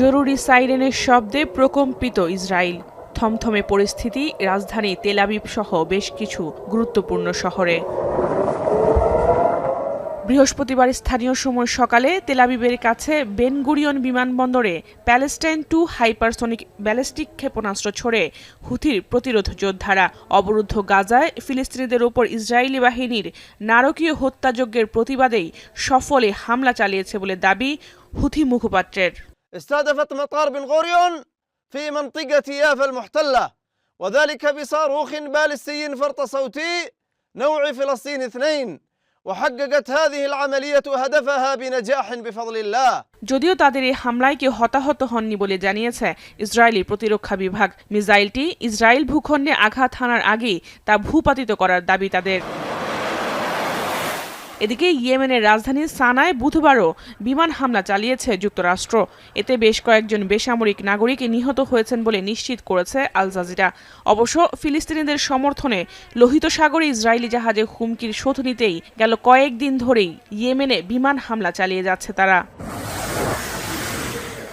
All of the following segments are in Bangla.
জরুরি সাইরেনের শব্দে প্রকম্পিত ইসরায়েল। থমথমে পরিস্থিতি রাজধানী তেলাবিব সহ বেশ কিছু গুরুত্বপূর্ণ শহরে। বৃহস্পতিবার স্থানীয় সময় সকালে তেলাবিবের কাছে বেনগুরিয়ন বিমানবন্দরে প্যালেস্টাইন টু হাইপারসনিক ব্যালিস্টিক ক্ষেপণাস্ত্র ছড়ে হুথির প্রতিরোধ যোদ্ধারা অবরুদ্ধ গাজায় ফিলিস্তিনিদের ওপর ইসরায়েলি বাহিনীর নারকীয় হত্যাযজ্ঞের প্রতিবাদেই সফলে হামলা চালিয়েছে বলে দাবি হুথি মুখপাত্রের। استهدفت مطار بن غوريون في منطقة يافا المحتلة وذلك بصاروخ باليستي فرط صوتي نوع فلسطين اثنين وحققت هذه العملية هدفها بنجاح بفضل الله যদিও তাদের এই হামলায় কেউ হতাহত হননি বলে জানিয়েছে ইসরায়েলি প্রতিরক্ষা বিভাগ মিসাইলটি ইসরায়েল ভূখণ্ডে আঘাত হানার আগেই তা ভূপাতিত করার দাবি তাদের এদিকে ইয়েমেনের রাজধানী সানায় বুধবারও বিমান হামলা চালিয়েছে যুক্তরাষ্ট্র। এতে বেশ কয়েকজন বেসামরিক নাগরিক নিহত হয়েছেন বলে নিশ্চিত করেছে আল জাজিরা। অবশ্য ফিলিস্তিনিদের সমর্থনে লোহিত সাগরে ইসরায়েলি জাহাজে হুমকির শোধ নিতেই গেল কয়েকদিন ধরেই ইয়েমেনে বিমান হামলা চালিয়ে যাচ্ছে তারা।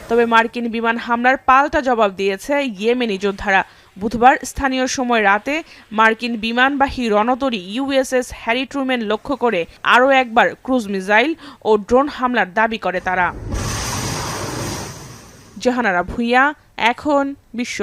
তবে মার্কিন বিমান হামলার পাল্টা জবাব দিয়েছে ইয়েমেনি যোদ্ধারা। বুধবার স্থানীয় সময় রাতে মার্কিন বিমানবাহী রণতরী ইউএসএস হ্যারি ট্রুম্যান লক্ষ্য করে আরও একবার ক্রুজ মিসাইল ও ড্রোন হামলার দাবি করে তারা। জাহানারা ভুইয়া, এখন বিশ্ব।